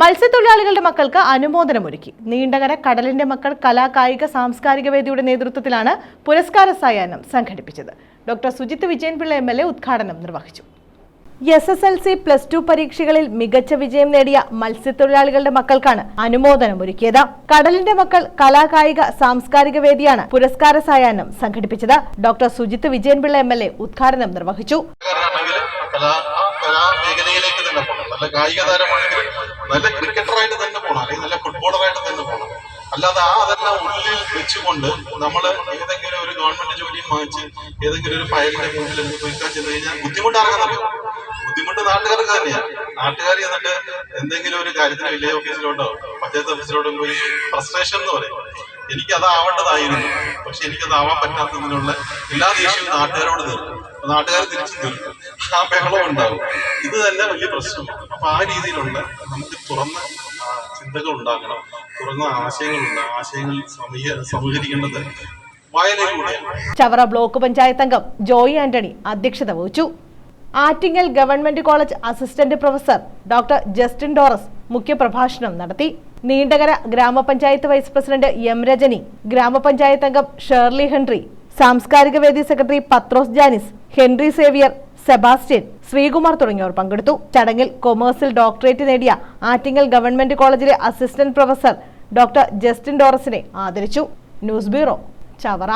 മത്സ്യത്തൊഴിലാളികളുടെ മക്കൾക്ക് അനുമോദനമൊരുക്കി. നീണ്ടകര കടലിന്റെ മക്കൾ കലാ കായിക സാംസ്കാരിക വേദിയുടെ നേതൃത്വത്തിലാണ് പുരസ്കാര സായാഹ്നം സംഘടിപ്പിച്ചത്. Doctor Sujith Vijayan Pillai M L A ഉദ്ഘാടനം നിർവഹിച്ചു. S S L C plus two പരീക്ഷകളിൽ മികച്ച വിജയം നേടിയ മത്സ്യത്തൊഴിലാളികളുടെ മക്കൾക്കാണ് അനുമോദനമൊരുക്കിയത്. കടലിന്റെ മക്കൾ കലാകായിക സാംസ്കാരിക വേദിയാണ് പുരസ്കാര സായാഹ്നം സംഘടിപ്പിച്ചത്. Doctor Sujith Vijayan Pillai M L A ഉദ്ഘാടനം നിർവഹിച്ചു. മേഖലയിലേക്ക് തന്നെ പോകണം നല്ല കായിക താരമാണെങ്കിൽ നല്ല ക്രിക്കറ്ററായിട്ട് തന്നെ പോകണം അല്ലെങ്കിൽ നല്ല ഫുട്ബോളറായിട്ട് തന്നെ പോകണം അല്ലാതെ ആ അതെല്ലാം ഉള്ളിൽ വെച്ചുകൊണ്ട് നമ്മൾ ഏതെങ്കിലും ഒരു ഗവൺമെന്റ് ജോലിയും വാങ്ങിച്ച് ഏതെങ്കിലും ഒരു ഫയലിന്റെ മുന്നിൽ നിൽക്കാൻ ചെന്ന് കഴിഞ്ഞാൽ ബുദ്ധിമുട്ടാണെന്നറിയോ ബുദ്ധിമുട്ട് നാട്ടുകാർക്ക് തന്നെയാണ് നാട്ടുകാർ എന്നിട്ട് എന്തെങ്കിലും ഒരു കാര്യത്തിന് വില്ലേജ് ഓഫീസിലോട്ടോ പഞ്ചായത്ത് ഓഫീസിലോട്ടോ പോയി ഫ്രസ്ട്രേഷൻ എന്ന് പറയും. എനിക്ക് അതാവേണ്ടതായിരുന്നു പക്ഷെ എനിക്ക് ആവാൻ പറ്റാത്തതിനുള്ള എല്ലാ ദേഷ്യവും നാട്ടുകാരോട് തീർക്കും നാട്ടുകാർ തിരിച്ചു തീർക്കും ആ ബഹളം ഉണ്ടാവും. ഇത് തന്നെ വലിയ പ്രശ്നമാണ് അപ്പൊ ആ രീതിയിലുള്ള നമുക്ക് തുറന്ന ചിന്തകൾ ഉണ്ടാക്കണം തുറന്ന ആശയങ്ങളുണ്ട് ആശയങ്ങൾ സമീക സമീകരിക്കേണ്ടത് ചവറ ബ്ലോക്ക് പഞ്ചായത്ത് അംഗം ജോയി ആന്റണി അധ്യക്ഷത വഹിച്ചു. Attingal government college assistant professor doctor Justin Doris മുഖ്യപ്രഭാഷണം നടത്തി. നീണ്ടകര ഗ്രാമപഞ്ചായത്ത് വൈസ് പ്രസിഡന്റ് എം രജനി ഗ്രാമപഞ്ചായത്ത് അംഗം ഷേർലി ഹെൻറി സാംസ്കാരിക വേദി secretary Pathros Janice Henry Xavier Sebastian Sreekumar തുടങ്ങിയവർ പങ്കെടുത്തു. ചടങ്ങിൽ കൊമേഴ്സിൽ ഡോക്ടറേറ്റ് നേടിയ ആറ്റിങ്ങൽ ഗവൺമെന്റ് കോളേജിലെ അസിസ്റ്റന്റ് പ്രൊഫസർ ഡോക്ടർ ജസ്റ്റിൻ ഡോറസിനെ ആദരിച്ചു. News bureau Chavara.